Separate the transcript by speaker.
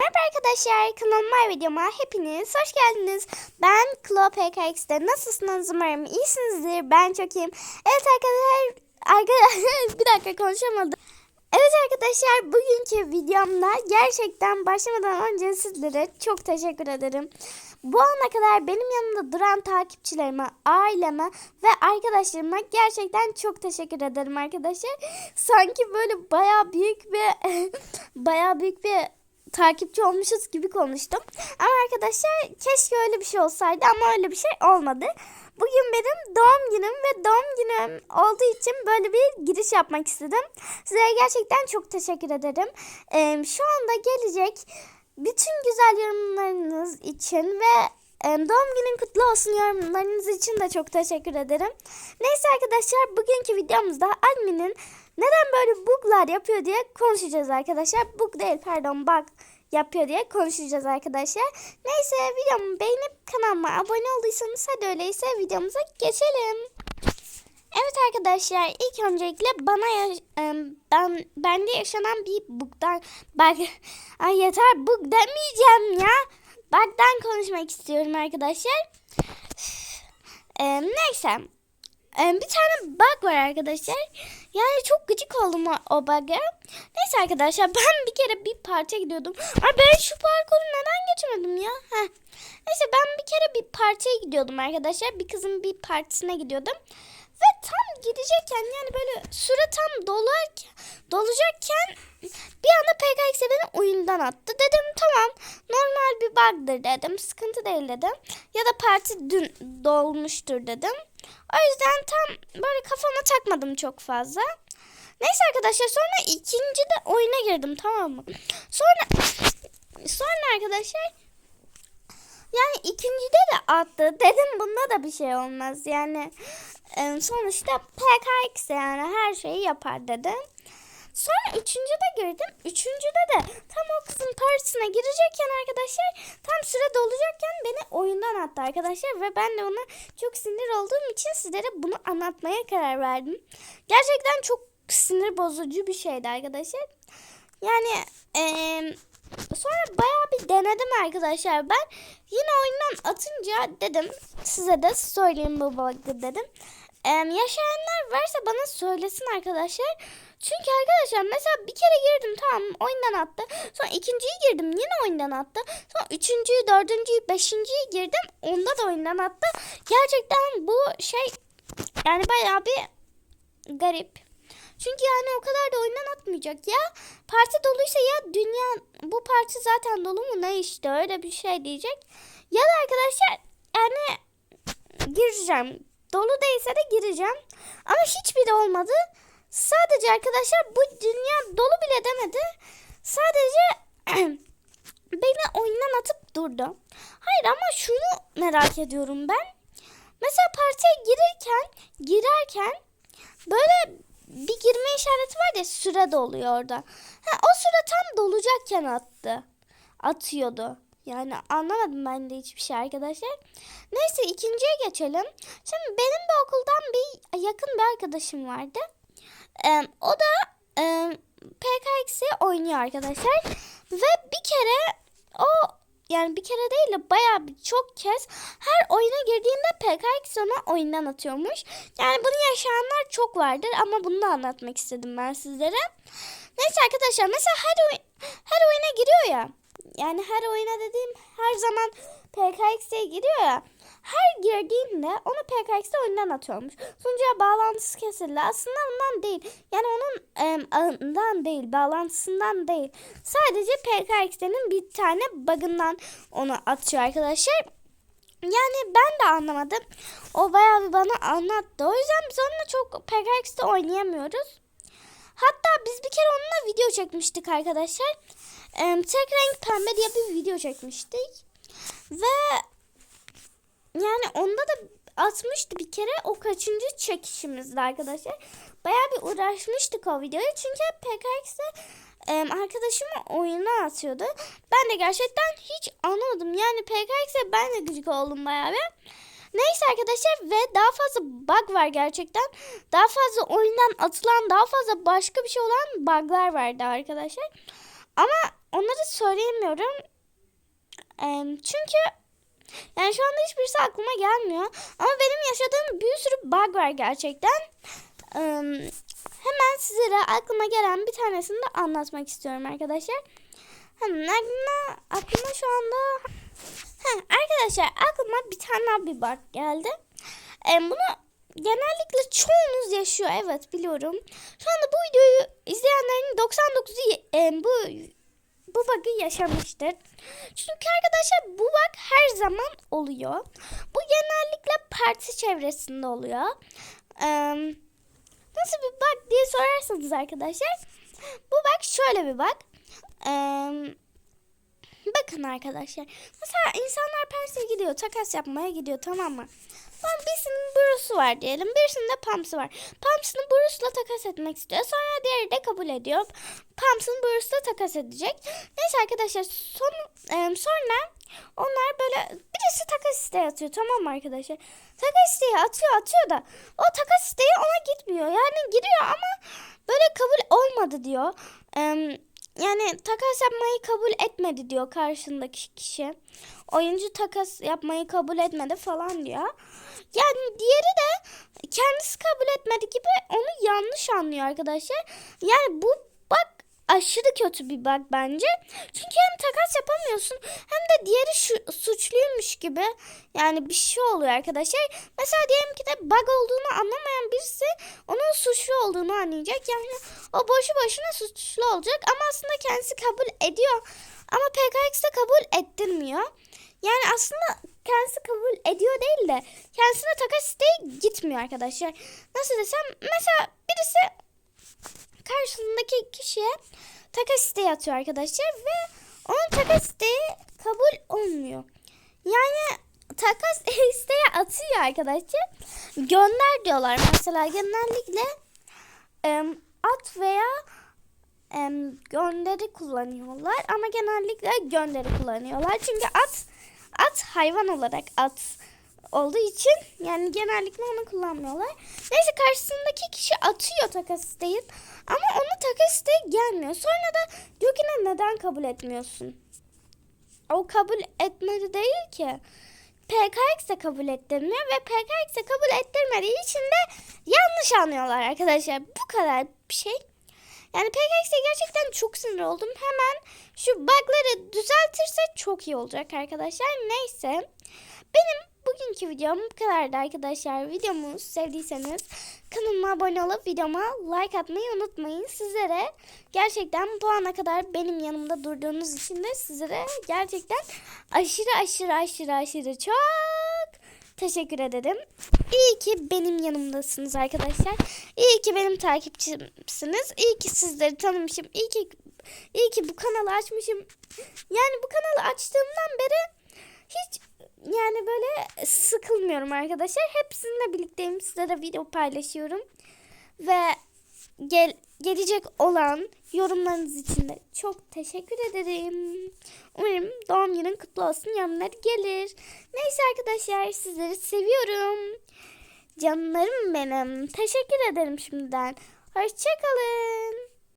Speaker 1: Merhaba arkadaşlar kanalıma videoma hepiniz hoş geldiniz. Ben Klo PKX'de nasılsınız umarım iyisinizdir. Ben çok iyiyim. Evet arkadaşlar, arkadaşlar bir dakika konuşamadım. Evet arkadaşlar bugünkü videomda gerçekten başlamadan önce sizlere çok teşekkür ederim. Bu ana kadar benim yanımda duran takipçilerime, aileme ve arkadaşlarıma gerçekten çok teşekkür ederim arkadaşlar. Sanki böyle baya büyük bir baya büyük bir takipçi olmuşuz gibi konuştum. Ama arkadaşlar keşke öyle bir şey olsaydı ama öyle bir şey olmadı. Bugün benim doğum günüm ve doğum günüm olduğu için böyle bir giriş yapmak istedim. Size gerçekten çok teşekkür ederim. Ee, şu anda gelecek bütün güzel yorumlarınız için ve doğum günün kutlu olsun yorumlarınız için de çok teşekkür ederim. Neyse arkadaşlar bugünkü videomuzda adminin neden böyle buglar yapıyor diye konuşacağız arkadaşlar. Bug değil pardon bug yapıyor diye konuşacağız arkadaşlar. Neyse videomu beğenip kanalıma abone olduysanız hadi öyleyse videomuza geçelim. Evet arkadaşlar ilk öncelikle bana e, ben bende yaşanan bir bug'dan bak ay yeter bug demeyeceğim ya. Bug'dan konuşmak istiyorum arkadaşlar. E, neyse. E, bir tane bug var arkadaşlar. Yani çok gıcık oldum o, bug'a. Neyse arkadaşlar ben bir kere bir partiye gidiyordum. Ay ben şu parkuru neden geçemedim ya? Heh. Neyse ben bir kere bir partiye gidiyordum arkadaşlar. Bir kızın bir partisine gidiyordum. Ve tam gidecekken yani böyle süre tam dolarken, dolacakken bir anda PKX beni oyundan attı. Dedim tamam normal bir bug'dır dedim. Sıkıntı değil dedim. Ya da parti dün dolmuştur dedim. O yüzden tam böyle kafama takmadım çok fazla. Neyse arkadaşlar sonra ikinci de oyuna girdim tamam mı? Sonra sonra arkadaşlar yani ikincide de attı. Dedim bunda da bir şey olmaz. Yani e, sonuçta PKX yani her şeyi yapar dedim. Sonra üçüncüde girdim. Üçüncüde de tam o kızın partisine girecekken arkadaşlar tam süre dolacakken beni oyundan attı arkadaşlar. Ve ben de ona çok sinir olduğum için sizlere bunu anlatmaya karar verdim. Gerçekten çok sinir bozucu bir şeydi arkadaşlar. Yani eee Sonra bayağı bir denedim arkadaşlar ben. Yine oyundan atınca dedim size de söyleyeyim bu bug'ı dedim. Yaşayanlar varsa bana söylesin arkadaşlar. Çünkü arkadaşlar mesela bir kere girdim tamam oyundan attı. Sonra ikinciyi girdim yine oyundan attı. Sonra üçüncüyü, dördüncüyü, beşinciyi girdim. Onda da oyundan attı. Gerçekten bu şey yani bayağı bir garip. Çünkü yani o kadar da oyundan atmayacak ya. Parti doluysa ya dünya bu parti zaten dolu mu ne işte öyle bir şey diyecek. Ya da arkadaşlar yani gireceğim. Dolu değilse de gireceğim. Ama hiçbiri olmadı. Sadece arkadaşlar bu dünya dolu bile demedi. Sadece beni oyundan atıp durdu. Hayır ama şunu merak ediyorum ben. Mesela partiye girirken, girerken böyle bir girme işareti var ya süre doluyor orada. Ha, o süre tam dolacakken attı. Atıyordu. Yani anlamadım ben de hiçbir şey arkadaşlar. Neyse ikinciye geçelim. Şimdi benim bir okuldan bir yakın bir arkadaşım vardı. Ee, o da e, PKX'i oynuyor arkadaşlar. Ve bir kere o yani bir kere değil de bayağı bir çok kez her oyuna girdiğinde PKX ona oyundan atıyormuş. Yani bunu yaşayanlar çok vardır ama bunu da anlatmak istedim ben sizlere. Neyse arkadaşlar mesela her, oyun, her oyuna giriyor ya. Yani her oyuna dediğim her zaman PKX'e giriyor ya. Her girdiğinde onu PKX'de oyundan atıyormuş. Sunucuya bağlantısı kesildi. Aslında ondan değil. Yani onun e, ağından değil, bağlantısından değil. Sadece PKX'nin bir tane bug'ından onu atıyor arkadaşlar. Yani ben de anlamadım. O bayağı bir bana anlattı. O yüzden biz onunla çok PKX'de oynayamıyoruz. Hatta biz bir kere onunla video çekmiştik arkadaşlar. Tek renk pembe diye bir video çekmiştik. Ve yani onda da atmıştı bir kere o kaçıncı çekişimizdi arkadaşlar. Bayağı bir uğraşmıştık o videoya. Çünkü PKX'de arkadaşımı oyuna atıyordu. Ben de gerçekten hiç anlamadım. Yani PKX'e ben de gıcık oldum bayağı bir. Neyse arkadaşlar ve daha fazla bug var gerçekten. Daha fazla oyundan atılan, daha fazla başka bir şey olan bug'lar vardı arkadaşlar. Ama onları söyleyemiyorum. Em, çünkü yani şu anda hiçbirisi aklıma gelmiyor. Ama benim yaşadığım bir sürü bug var gerçekten. Em, hemen sizlere aklıma gelen bir tanesini de anlatmak istiyorum arkadaşlar. Hemen aklıma, aklıma şu anda... Heh, arkadaşlar aklıma bir tane daha bir bug geldi. Bunu genellikle çoğunuz yaşıyor. Evet biliyorum. Şu anda bu videoyu 99'u ye- em, bu bu bug'ı yaşamıştır. Çünkü arkadaşlar bu bug her zaman oluyor. Bu genellikle parti çevresinde oluyor. Em, nasıl bir bug diye sorarsanız arkadaşlar. Bu bug şöyle bir bug. Em, bakın arkadaşlar. Mesela insanlar Paris'e gidiyor. Takas yapmaya gidiyor tamam mı? Birisinin Bruce'u var diyelim. Birisinin de Pumps'ı var. Pumps'ını Bruce'la takas etmek istiyor. Sonra diğeri de kabul ediyor. Pumps'ın Bruce'la takas edecek. Neyse arkadaşlar son, em, sonra onlar böyle birisi takas isteği atıyor tamam mı arkadaşlar? Takas isteği atıyor atıyor da o takas isteği ona gitmiyor. Yani giriyor ama böyle kabul olmadı diyor. Em, yani takas yapmayı kabul etmedi diyor karşındaki kişi. Oyuncu takas yapmayı kabul etmedi falan diyor. Yani diğeri de kendisi kabul etmedi gibi onu yanlış anlıyor arkadaşlar. Yani bu aşırı kötü bir bug bence. Çünkü hem takas yapamıyorsun hem de diğeri şu, suçluymuş gibi. Yani bir şey oluyor arkadaşlar. Mesela diyelim ki de bug olduğunu anlamayan birisi onun suçlu olduğunu anlayacak. Yani o boşu boşuna suçlu olacak ama aslında kendisi kabul ediyor. Ama PKX de kabul ettirmiyor. Yani aslında kendisi kabul ediyor değil de kendisine takas isteği gitmiyor arkadaşlar. Nasıl desem mesela birisi karşısındaki kişiye takas isteği atıyor arkadaşlar ve onun takas isteği kabul olmuyor. Yani takas isteği atıyor arkadaşlar. Gönder diyorlar mesela genellikle at veya gönderi kullanıyorlar ama genellikle gönderi kullanıyorlar. Çünkü at at hayvan olarak at olduğu için yani genellikle onu kullanmıyorlar. Neyse karşısındaki kişi atıyor takas isteği ama ona takas isteği gelmiyor. Sonra da diyor ki "Ne, neden kabul etmiyorsun? O kabul etmedi değil ki. PKX de kabul ettirmiyor ve PKX de kabul ettirmediği için de yanlış anlıyorlar arkadaşlar. Bu kadar bir şey. Yani PKX'e gerçekten çok sinir oldum. Hemen şu bug'ları düzeltirse çok iyi olacak arkadaşlar. Neyse. Benim bugünkü videom bu kadardı arkadaşlar. Videomu sevdiyseniz kanalıma abone olup videoma like atmayı unutmayın. Sizlere gerçekten bu ana kadar benim yanımda durduğunuz için de sizlere gerçekten aşırı aşırı aşırı aşırı çok teşekkür ederim. İyi ki benim yanımdasınız arkadaşlar. İyi ki benim takipçimsiniz. İyi ki sizleri tanımışım. İyi ki iyi ki bu kanalı açmışım. Yani bu kanalı açtığımdan beri hiç yani böyle sıkılmıyorum arkadaşlar. Hep sizinle birlikteyim. Sizlere video paylaşıyorum. Ve gel, gelecek olan yorumlarınız için de çok teşekkür ederim. Umarım doğum günün kutlu olsun. Yorumlar gelir. Neyse arkadaşlar sizleri seviyorum. Canlarım benim. Teşekkür ederim şimdiden. Hoşçakalın.